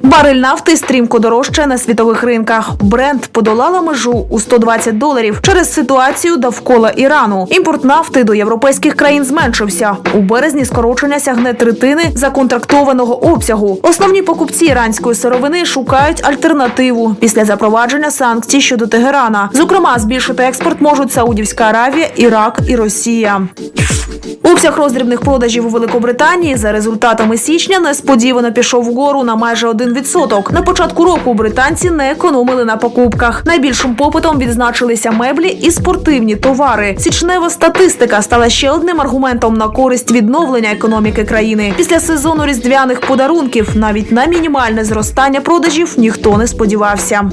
Барель нафти стрімко дорожчає на світових ринках. Бренд подолала межу у 120 доларів через ситуацію довкола Ірану. Імпорт нафти до європейських країн зменшився. У березні скорочення сягне третини законтрактованого обсягу. Основні покупці іранської сировини шукають альтернативу після запровадження санкцій щодо Тегерана. Зокрема, збільшити експорт можуть Саудівська Аравія, Ірак і Росія. Обсяг роздрібних продажів у Великобританії за результатами січня несподівано пішов вгору на майже 1%. На початку року британці не економили на покупках. Найбільшим попитом відзначилися меблі і спортивні товари. Січнева статистика стала ще одним аргументом на користь відновлення економіки країни. Після сезону різдвяних подарунків навіть на мінімальне зростання продажів ніхто не сподівався.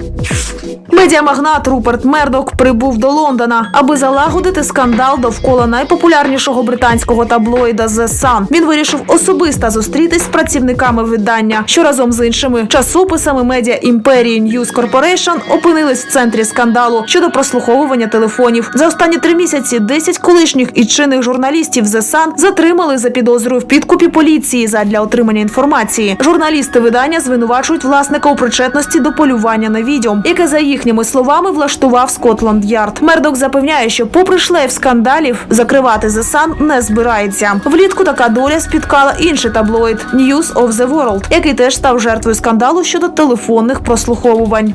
Медіамагнат Руперт Мердок прибув до Лондона, аби залагодити скандал довкола найпопулярнішого британського таблоїда The Sun. Він вирішив особисто зустрітись з працівниками видання, що разом з іншими часописами медіа імперії News Corporation опинились в центрі скандалу щодо прослуховування телефонів. За останні три місяці 10 колишніх і чинних журналістів The Sun затримали за підозрою в підкупі поліції задля отримання інформації. Журналісти видання звинувачують власника у причетності до полювання на відьом, яке за їхніми словами влаштував Скотланд Ярд. Мердок запевняє, що, попри шлейф скандалів, закривати засан не збирається. Влітку така доля спіткала інший таблоїд News of the World, який теж став жертвою скандалу щодо телефонних прослуховувань.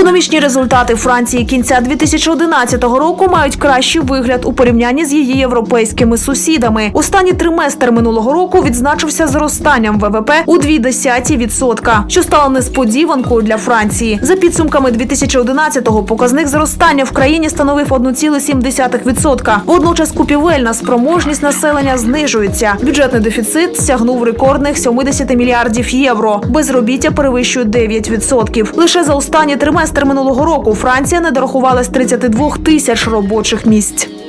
Економічні результати Франції кінця 2011 року мають кращий вигляд у порівнянні з її європейськими сусідами. Останній триместр минулого року відзначився зростанням ВВП у 0,2%, що стало несподіванкою для Франції. За підсумками 2011-го показник зростання в країні становив 1,7%. Водночас купівельна спроможність населення знижується. Бюджетний дефіцит сягнув рекордних 70 мільярдів євро. Безробіття перевищує 9%. Лише за останній триместр минулого року Франція не з 32 тисяч робочих місць.